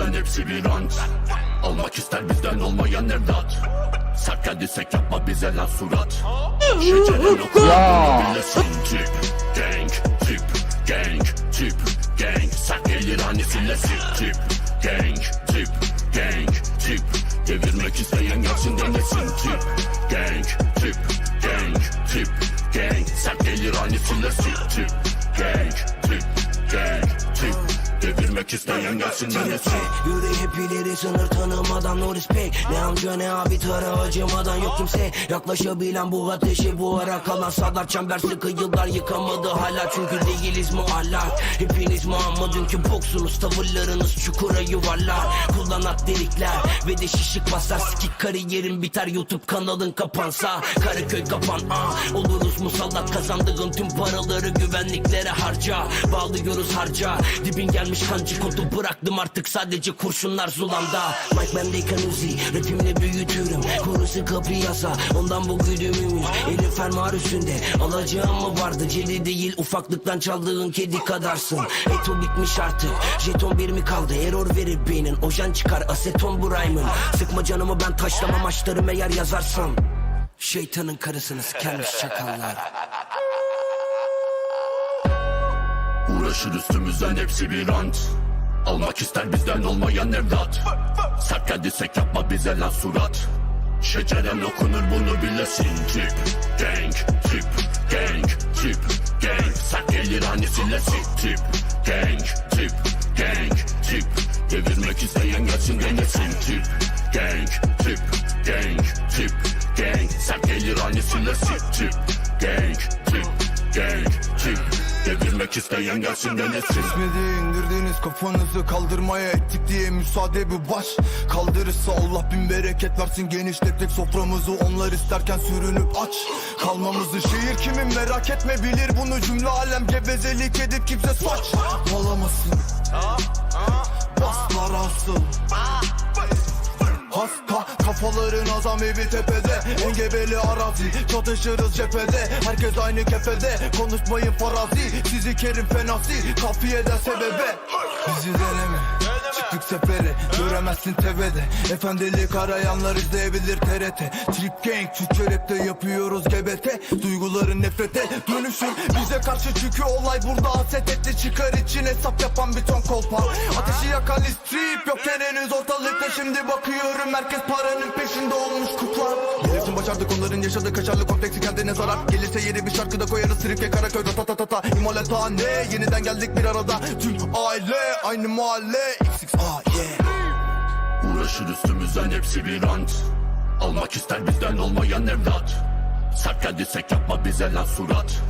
Üstümüzden hepsi bir rant Almak ister bizden olmayan evlat. Sert geldiysek yapma bize lan surat. Şeceren okur bunu bilesin tip Gang tip gang tip gang. Sert gelir tip Gang tip gang İsteyen gelsin denesin Yürü hep ileri sınır tanımadan no respect. Ne amca ne abi tara acımadan yok kimse. Yaklaşabilen bu ateşi bu ara kalan sadar Çember sıkı yıllar yıkamadı hala. Çünkü değiliz muallak Hepiniz muamma dünkü boksunuz Tavırlarınız çukura yuvarlar. Kullanat delikler ve de şişik basar Sikik kariyerin biter YouTube kanalın kapansa. Karaköy kapan ah Oluruz musallat kazandığın tüm paraları güvenliklere harca. Bağlıyoruz harca. Dibin gelmiş kancı kodu bıraktım artık sadece kurşunlar zulamda. Mike bendeyken Uzi rapimle büyütürüm. Korusu kapı yasa ondan bu güdümümüz Elin fermuar üstünde alacağım mı vardı? Celi değil ufaklıktan çaldığın kedi kadarsın. Eto bitmiş artık jeton bir mi kaldı? Error verir beynin ojan çıkar aseton bu rhyme'ın. Sıkma canımı ben taşlamam açlarım eğer yazarsam. Şeytanın karısını sikermiş çakallar. Uğraşır üstümüzden hepsi bir rant Almak ister bizden olmayan evlat. Sert geldiysek yapma bize lan surat. Şeceren okunur bunu bilesin. Tip Gang tip gang tip gang. Sert gelir hani sillesi tip Gang tip gang tip Devirmek isteyen gelsin denesin tip Gang tip gang tip gang. Sert gelir hani sillesi tip Gang tip gang tip Devirmek isteyen gelsin denesin Etmedi indirdiğiniz kafanızı kaldırmaya ettik diye müsaade bu baş Kaldırırsa Allah bin bereket versin. Genişlettik soframızı onlar isterken sürünüp aç Kalmamızı. Şehir kimin merak etme bilir bunu. Cümle alem gevezelik edip kimse saç. Alamazsın Baslar asıl Hasta kafaların azam evi tepede. Engebeli arazi çatışırız cephede. Herkes aynı kefede konuşmayın farazi. Sizi kerim fenasi kafiyeden sebebe. Bizi deneme Sefere göremezsin tevede Efendilik arayanlar izleyebilir TRT Trip gang Türkçe rapte yapıyoruz GBT Duyguların nefrete dönüşür bize karşı çünkü olay burada haset etti. Çıkar için hesap yapan bir ton kolpa Ateşi yakan strip yokken henüz ortalıkta. Şimdi bakıyorum herkes paranın peşinde olmuş kuklar Gelirsin başardık onların yaşadığı kaşarlı kompleksi kendine zarar? Gelirse yeni bir şarkıda koyarız. Trip'e Karaköy ratatatata İmolethane yeniden geldik bir arada. Tüm aile aynı mahalle. XX ah yeah. Uğraşır üstümüzden hepsi bir rant. Almak ister bizden olmayan evlat. Sert geldiysek yapma bize lan surat.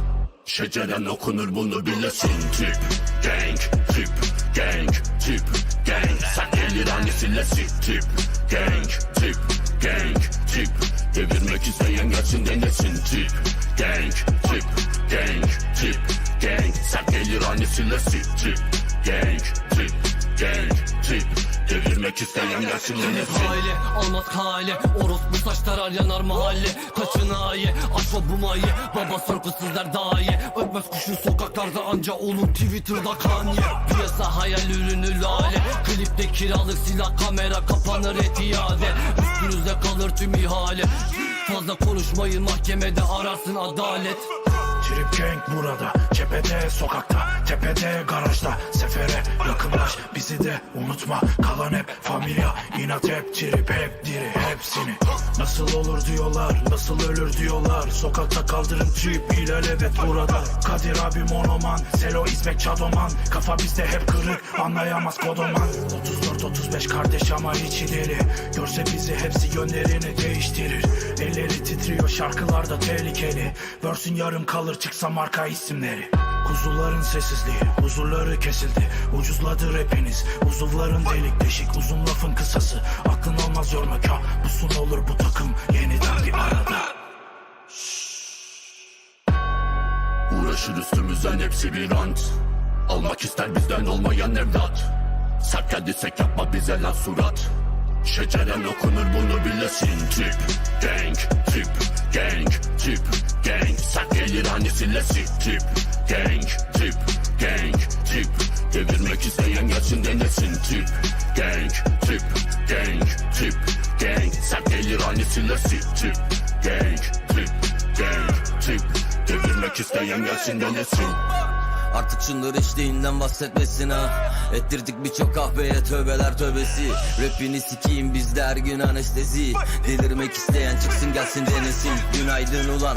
Şeceren okunur bunu bilesin tip Gang tip gang tip gang. Sert gelir hani sillesi tip Gang tip gang tip Devirmek isteyen gelsin denesin. Tip Gang tip gang tip gang. Sert gelir hani sillesi tip Gang tip gang tip Devirmek isteyen denesin Aile almaz hale. Orospu saçlar yanar mahalle. Kaçın aye o bu maye Baba sörpüsüzler daha iyi Öpmez kuşun sokaklarda anca olur Twitter'da kanye. Piyasa hayal ürünü lale. Klipte kiralık silah kamera kapanır et iade. Üstünüze kalır tüm ihale. Fazla konuşmayın mahkemede ararsın adalet Trip Gang burada. Cephede sokakta Tepede garajda. Sefere yakınlaş bizi de unutma. Kalan hep familya inat hep trip hep diri hepsini Nasıl olur diyorlar Nasıl ölür diyorlar. Sokakta kaldırın trip hilal evet burada. Kadir abi monoman Selo İsmek Çadoman. Kafa bizde hep kırık Anlayamaz kodoman. 34-35 kardeş ama içi deli. Görse bizi hepsi yönlerini değiştirir. Elleri titriyor şarkılarda tehlikeli. Versin yarım kalır çıksa marka isimleri. Kuzuların sessizliği, huzurları kesildi. Ucuzladı rapiniz, uzuvların delik deşik. Uzun lafın kısası, aklın olmaz yorma. Kabusun olur bu takım yeniden bir arada. Uğraşır üstümüzden hepsi bir rant. Almak ister bizden olmayan evlat. Sert geldiysek yapma bize lan surat. Şeceren okunur bunu bilesin tip Gang tip gang tip gang Sert gelir hani sillesi tip? Gang tip gang tip. Devirmek isteyen gelsin denesin Tip. Gang tip gang tip. Gang Sert gelir hani silesi Tip? Gang tip gang tip. Devirmek isteyen gelsin denesin Artık şunları içtiğinden bahsetmesin ha. Ettirdik birçok kahveye tövbeler tövbesi. Rapini sikiyim bizde her gün anestezi. Delirmek isteyen çıksın gelsin denesin. Günaydın ulan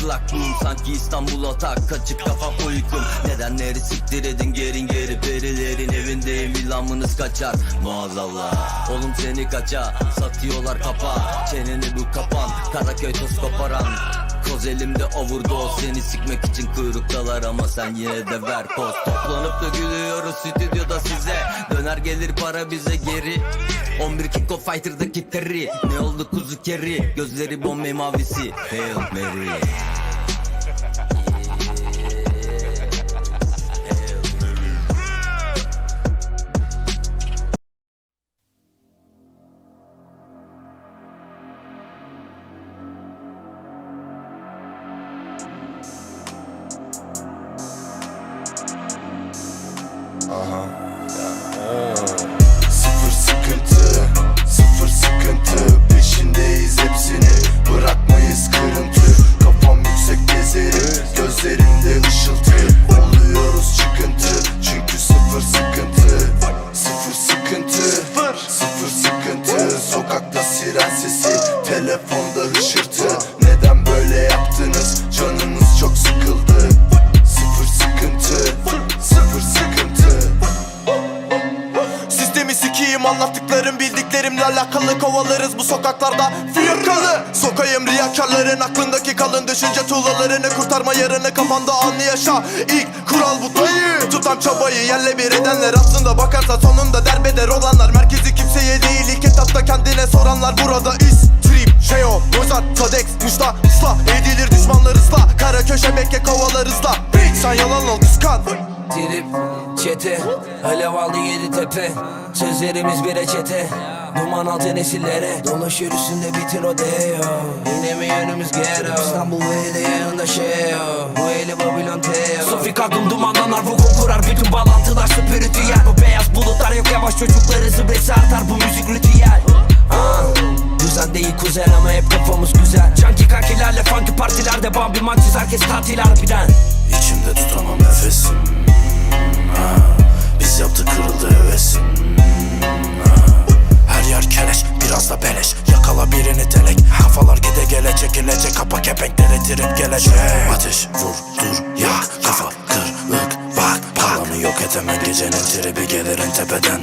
klak boom Sanki İstanbul atak kaçık kafam uykum. Nedenleri siktir edin gerin geri Perilerin evindeyim ilhamınız kaçar. Maazallah Oğlum seni kaça? Satıyorlar kapa Çeneni bu kapan. Karaköy toz koparan Koz elimde overdose Seni sikmek için kuyruktalar ama sen yine de ver poz. Toplanıp da gülüyoruz stüdyoda size. Döner gelir para bize geri. 11 King of Fighter'daki Terry. Ne oldu kuzu keri Gözleri bombe mavisi. Hail Mary Sıfır sikiyim anlattıklarım bildiklerimle alakalı kovalarız bu sokaklarda. Fiyakalı Sokayım riyakarların aklındaki kalın düşünce tuğlalarını kurtarma yarını kafanda anlı yaşa. İlk kural bu. Dayı Tutan çabayı yerle bir edenler aslında bakarsa sonunda derbeder olanlar. Merkezi kimseye değil ilk etapta kendine soranlar burada is Trip, Jeo, Mozart, Tadex, Musta, ıslah Edilir. Düşmanlar ıslah Kara köşe Mekke kovalar ıslah Big sen yalan ol kıskan Trip, çete, alev aldı yedi tepe. Sözlerimiz bir reçete Duman altı nesillere. Dolaşır üstünde bitir o deo Yine mi yönümüz ghetto İstanbul ve de yanında şey Bu eli Babylon Teo. Sofik aklım dumanlanar Vuku kurar. Bütün bağlantılar spiritüel. Bu beyaz bulutlar yok yavaş çocukları zıbresi artar. Bu müzik ritüel. Ah, Düzen değil kuzen ama hep kafamız güzel. Canki kankilerle funky partilerde Bambi mançiz herkes tatil harbiden. İçimde tutamam nefesim Biz yaptık kırıldı hevesim. Her yer keleş biraz da beleş. Yakala birini telek. Kafalar gide gele çekilecek. Kapa kepenkleri trip gelecek. Ateş vur dur yak. Kafa kırık bak. Palanı yok etemem gecenin tribi gelirin tepeden.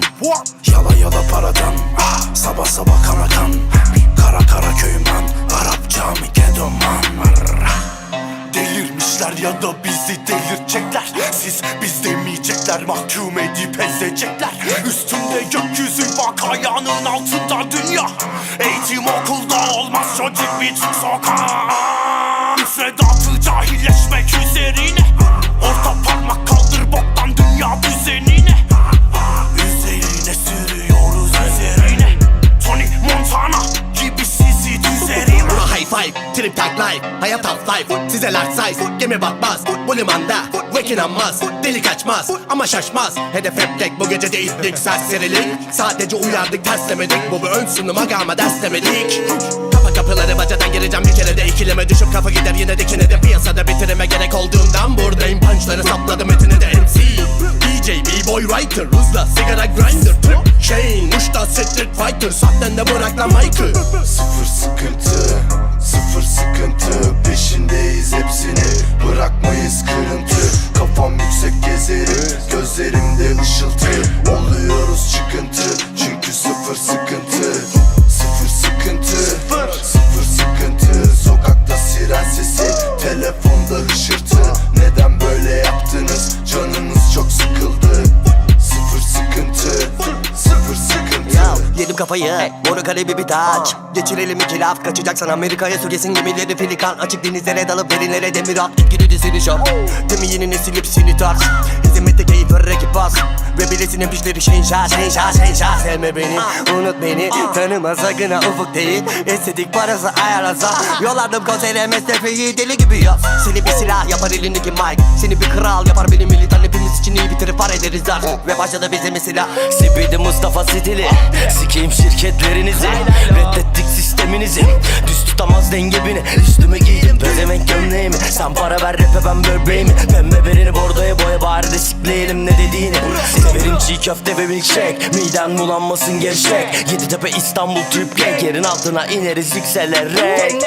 Yala yala paradan. Ah, Sabah sabah kana kan. Kara kara köyüm lan Arap cami kedoman Delirmişler ya da ezecekler Üstünde gökyüzü bak ayağının altında dünya. Eğitim okulda olmaz çocuk bir çık sokağa. Müfredatı cahilleşmek üzerine. Orta parmak kaldır boktan dünya düzenine five, trip tag life. Hayat half life, size. Large size Gemi batmaz, bu limanda Wake inanmaz, deli kaçmaz Ama şaşmaz, hedef hep tek Bu gece de ittik serserilik Sadece uyardık terslemedik Bu bir ön sunum aga ama derslemedik Kapa kapıları bacadan gireceğim bir kere de ikileme düşüp kafa gider yine dikine de Piyasada bitirime gerek olduğundan buradayım Punchları sapladım etini de MC DJ, B-boy, writer Hızla sigara grinder? Trip, chain, muşta, street fighter Sahten de bırak lan mic'ı Sıfır sıkıntı, sıkıntı kafayı. Boru kalebi bir taç. Geçirelim iki laf Kaçacaksan Amerika'ya süresin gemileri filikan. Açık denizlere dalıp derinlere demir at. Geri dizini şap. Demi yeni nesil hepsini tarz Hizmette keyif ver rakip bas. Ve bilesinin pişleri şenşa şenşa şenşa Sevme beni unut beni. Tanıma sakın ha ufuk değil. Estetik parası ayarlasa Yolladım konsere mesleği deli gibi yaz. Seni bir silah yapar elindeki mic. Seni bir kral yapar benim militan Kendimiz için iyi bitirip para ederiz artık. Ve başladı bizim silah Sibidi Mustafa stili. Sikeyim şirketlerinizi Reddettik sisteminizi. Düz tutamaz denge beni Üstüme giydim. Pezevenk gömleğimi Sen para ver rap'e ben böbreğimi. Pembe berini bordoya boya bari de sikleyelim ne dediğini. Severim çiğ köfte ve milkshake. Miden bulanmasın gevşek. Yeditepe İstanbul Trip Gang Yerin altına ineriz yükselerek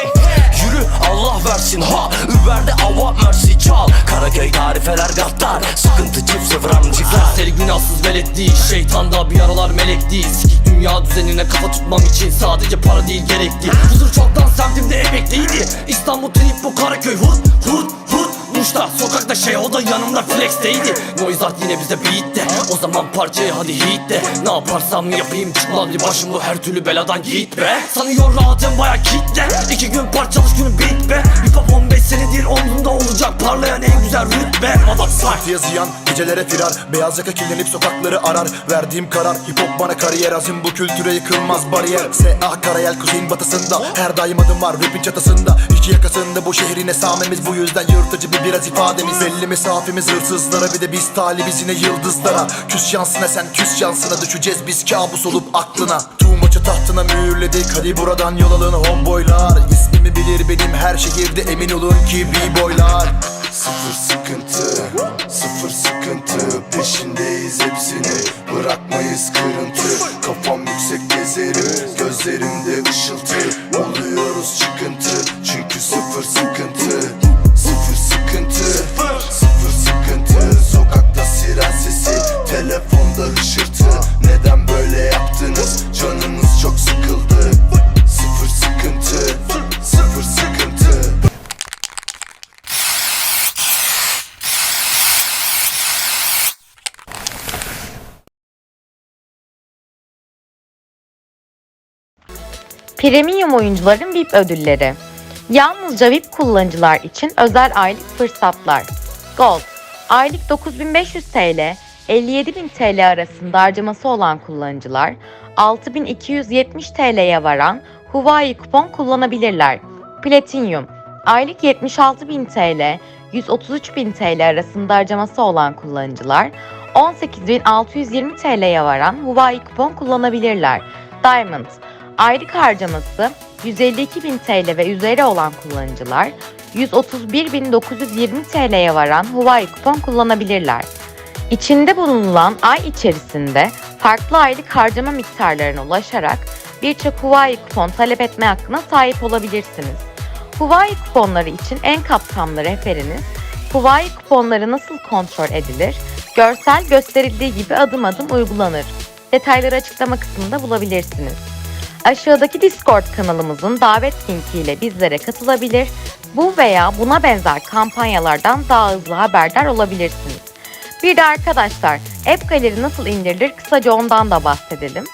Allah versin ha. Uber'de ava mersi çal. Karaköy tarifeler gattar Sıkıntı çift sıfır amcıklar Serseri günahsız velet değil Şeytan da bir aralar melek değil. Sikik dünya düzenine kafa tutmam için Sadece para değil gerekli. Huzur çoktan semtimde emekliydi. İstanbul trip bu Karaköy hut hut hut Muş'ta sokakta şey o da yanımda flexteydi Noizart yine bize beat de. O zaman parçayı hadi hit de. Ne yaparsam yapayım. Çıkmadı başım bu her türlü beladan git be. Sanıyor rahatım baya kitle. İki gün parçalış günü bit be. Hip hop 15 senedir omzumda olacak. Parlayan en güzel rütbe. Motherfucker. Diye ziyan gecelere firar Beyaz yaka kirlenip sokakları arar. Verdiğim karar hip hop bana kariyer. Azim bu kültüre yıkılmaz bariyer. S.A. Karayel kuzeyin batısında Her daim adım var rapin çatısında. İki yakasında bu şehrin esamemiz Bu yüzden yırtıcı bir biraz ifademiz. Belli mesafemiz hırsızlara Bir de biz talibiz yine yıldızlara. Küs şansına sen küs şansına Düşeceğiz biz kabus olup aklına. Tuğmaçı tahtına mühürledik Hadi buradan yol alın homeboylar İsmimi bilir benim her şehirde Emin olun ki b-boylar. Sıfır sıkıntı, sıfır sıkıntı Peşindeyiz hepsini, bırakmayız kırıntı. Kafam yüksek gezerim, gözlerimde ışıltı. Oluyoruz çıkıntı, Premium oyuncuların VIP ödülleri. Yalnızca VIP kullanıcılar için özel aylık fırsatlar. Gold. Aylık 9500 TL, 57.000 TL arasında harcaması olan kullanıcılar 6270 TL'ye varan Huawei kupon kullanabilirler. Platinum. Aylık 76.000 TL, 133.000 TL arasında harcaması olan kullanıcılar 18.620 TL'ye varan Huawei kupon kullanabilirler. Diamond. Aylık harcaması 152.000 TL ve üzeri olan kullanıcılar 131.920 TL'ye varan Huawei kupon kullanabilirler. İçinde bulunulan ay içerisinde farklı aylık harcama miktarlarına ulaşarak birçok Huawei kupon talep etme hakkına sahip olabilirsiniz. Huawei kuponları için en kapsamlı referiniz Huawei kuponları nasıl kontrol edilir? Görsel gösterildiği gibi adım adım uygulanır. Detayları açıklama kısmında bulabilirsiniz. Aşağıdaki Discord kanalımızın davet linkiyle bizlere katılabilir, bu veya buna benzer kampanyalardan daha hızlı haberdar olabilirsiniz. Bir de arkadaşlar App Gallery nasıl indirilir kısaca ondan da bahsedelim.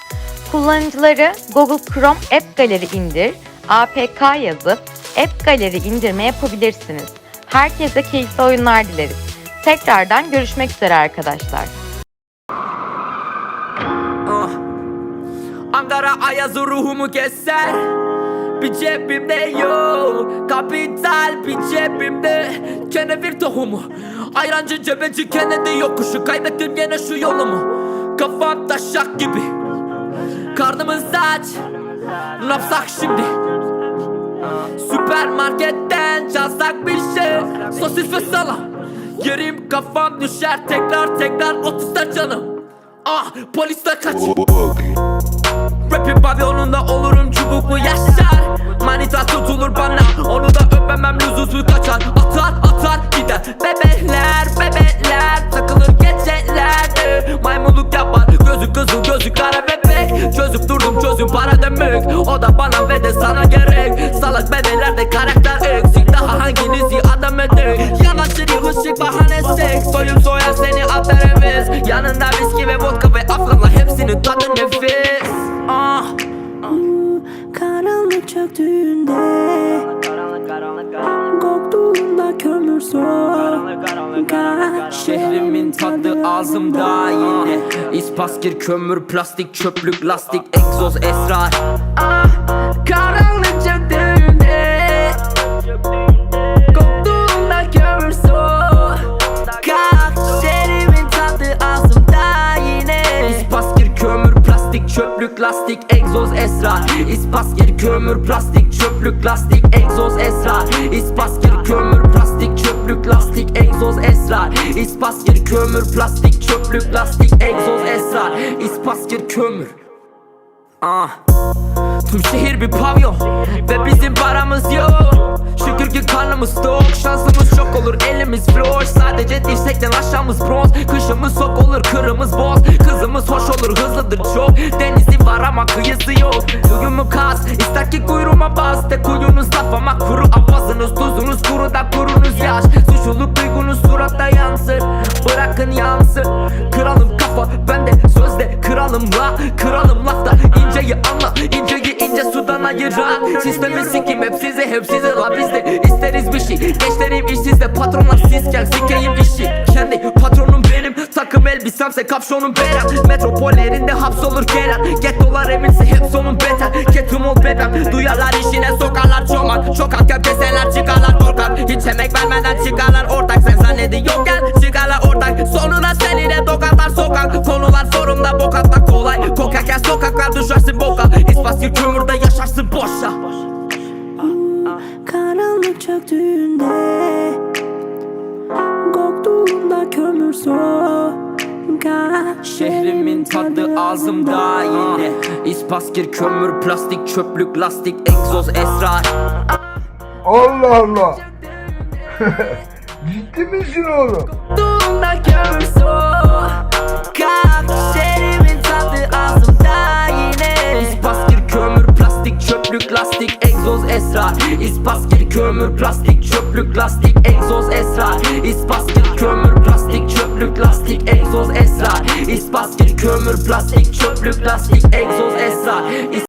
Kullanıcıları Google Chrome App Gallery indir, APK yazıp App Gallery indirme yapabilirsiniz. Herkese keyifli oyunlar dileriz. Tekrardan görüşmek üzere arkadaşlar. Ankara ayazı ruhumu keser. Bir cebimde yok. Kapital bir cebimde. Kenevir tohumu. Ayrancı cebeci Kennedy yokuşu. Kaybettim gene şu yolumu. Kafam taşak gibi. Karnımız aç. Ne yapsak şimdi. Süpermarketten çalsak bir şey. Sosis ve salam. Yerim kafam düşer. Tekrar tekrar otuzda canım. Ah polisten kaç Rapin pavyonunda olurum çubuklu yaşar. Manita tutulur bana. Onu da öpemem lüzumsuz kaçar. Atar atar gider. Bebekler bebekler. Takılır geceler eh, Maymunluk yapar. Gözü kızıl gözü kara bebek. Çözüp durdum çözüm para demek. O da bana ve de sana gerek. Salak bebeklerde karakter eksik Daha hanginizi adam edek. Yanaşır yılışık bahanesi Soyum soyar seni ataremiz Yanında viski ve vodka ve afganla Hepsinin tadı nefis düştüğünde Koktuğunda kömür soğuk Şehrimin tadı ağzımda yine. İspaskir kömür plastik çöplük lastik egzoz esrar ah, Karanlık çöktüğünde Koktuğunda kömür soğuk Şehrimin tadı ağzımda yine. İspaskir kömür plastik çöplük lastik egzoz esrar İspaskir kömür plastik çöplük lastik egzoz esrar. İspaskir kömür plastik çöplük lastik egzoz esrar. İspaskir kömür. Ah. Tüm şehir bir pavyon Ve bizim paramız yok. Şükür ki karnımız tok Şansımız çok olur elimiz floş. Sadece dirsekten aşağımız bronz elbisemse kapşonum beren Metropollerinde hapsolur gelen Gettolar eminse hep sonun beter. Ketum ol bebem. Duyarlar işine sokarlar çomak. Çok hakem keseler çıkarlar korkak. Hiç emek vermeden çıkarlar ortak. Sen zannediyorken çıkarlar ortak. Sonuna seninle dokatlar sokak. Konular sorumda bok atmak kolay. Kokarken sokaklar düşersin boka. İspaskil kömürde yaşarsın boşa. Karanlık çöktüğünde Koktuğunda kömür sokak Şehrimin tadı ağzımda yine. İspaskir kömür plastik çöplük lastik egzoz esrar Allah Allah. Ciddi misin oğlum? Koktuğunda kömür Şehrimin tadı ağzımda yine. İspaskir kömür plastik çöplük lastik egzoz esrar İspaskir kömür plastik çöplük lastik egzoz esrar İspaskir kömür plastik çöplük lastik egzoz esrar. İspaskir kömür plastik çöplük lastik egzoz esrar